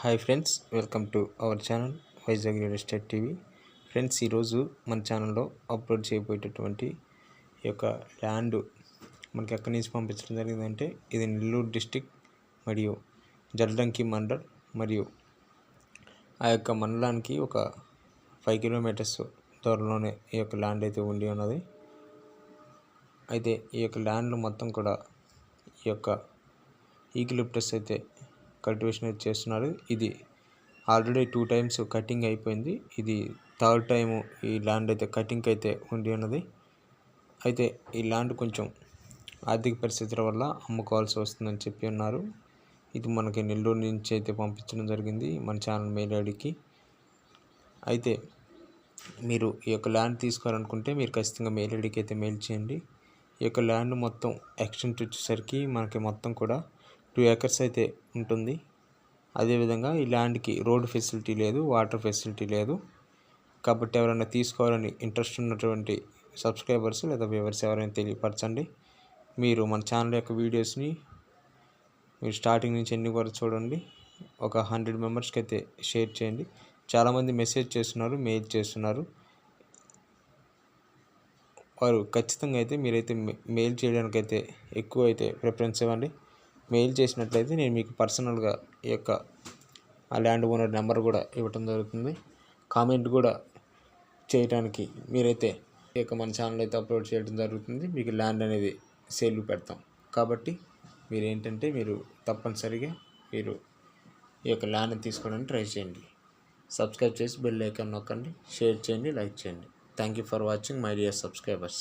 Hi friends welcome to our channel Vizag real estate TV. Friends ఈరోజు మన ఛానల్లో upload చేయబోయేటటువంటి ఈ యొక్క ల్యాండ్ మనకి ఎక్కడి నుంచి పంపించడం జరిగిందంటే ఇది నెల్లూరు డిస్టిక్ మరియు జల్డంకి మండల్ మరియు ఆ యొక్క మండలానికి ఒక ఫైవ్ కిలోమీటర్స్ దూరంలోనే ఈ యొక్క ల్యాండ్ అయితే ఉండి ఉన్నది. అయితే ఈ యొక్క ల్యాండ్లు మొత్తం కూడా ఈ యొక్క ఈక్లిప్టస్ అయితే కల్టివేషన్ అయితే చేస్తున్నారు. ఇది ఆల్రెడీ టూ టైమ్స్ కటింగ్ అయిపోయింది. ఇది థర్డ్ టైము ఈ ల్యాండ్ అయితే కటింగ్ అయితే ఉండి ఉన్నది. అయితే ఈ ల్యాండ్ కొంచెం ఆర్థిక పరిస్థితుల వల్ల అమ్ముకోవాల్సి వస్తుందని చెప్పి ఉన్నారు. ఇది మనకి నెల్లూరు నుంచి అయితే పంపించడం జరిగింది. మన ఛానల్ మెయిల్ ఐడికి. అయితే మీరు ఈ యొక్క ల్యాండ్ తీసుకోవాలనుకుంటే మీరు ఖచ్చితంగా మెయిల్ ఐడికి అయితే మెయిల్ చేయండి. ఈ యొక్క ల్యాండ్ మొత్తం ఎక్స్టెంట్ వచ్చేసరికి మనకి మొత్తం కూడా టూ ఏకర్స్ అయితే ఉంటుంది. అదేవిధంగా ఈ ల్యాండ్కి రోడ్ ఫెసిలిటీ లేదు వాటర్ ఫెసిలిటీ లేదు. కాబట్టి ఎవరైనా తీసుకోవాలని ఇంట్రెస్ట్ ఉన్నటువంటి సబ్స్క్రైబర్స్ లేదా వ్యూవర్స్ ఎవరైనా తెలియపరచండి. మీరు మన ఛానల్ యొక్క వీడియోస్ని మీరు స్టార్టింగ్ నుంచి ఎన్ని వరకు చూడండి. ఒక హండ్రెడ్ మెంబర్స్కి అయితే షేర్ చేయండి. చాలామంది మెసేజ్ చేస్తున్నారు మెయిల్ చేస్తున్నారు. వారు ఖచ్చితంగా అయితే మీరైతే మెయిల్ చేయడానికైతే ఎక్కువ అయితే ప్రిఫరెన్స్ ఇవ్వండి. మెయిల్ చేసినట్లయితే నేను మీకు పర్సనల్గా ఈ యొక్క ఆ ల్యాండ్ ఓనర్ నెంబర్ కూడా ఇవ్వటం జరుగుతుంది. కామెంట్ కూడా చేయడానికి మీరైతే ఈ యొక్క మన ఛానల్ అయితే అప్లోడ్ చేయడం జరుగుతుంది. మీకు ల్యాండ్ అనేది సేల్ పెడతాం. కాబట్టి మీరు ఏంటంటే మీరు తప్పనిసరిగా మీరు ఈ యొక్క ల్యాండ్ని తీసుకోవడానికి ట్రై చేయండి. సబ్స్క్రైబ్ చేసి బెల్ ఐకాన్ నొక్కండి. షేర్ చేయండి. లైక్ చేయండి. Thank you for watching. My dear subscribers.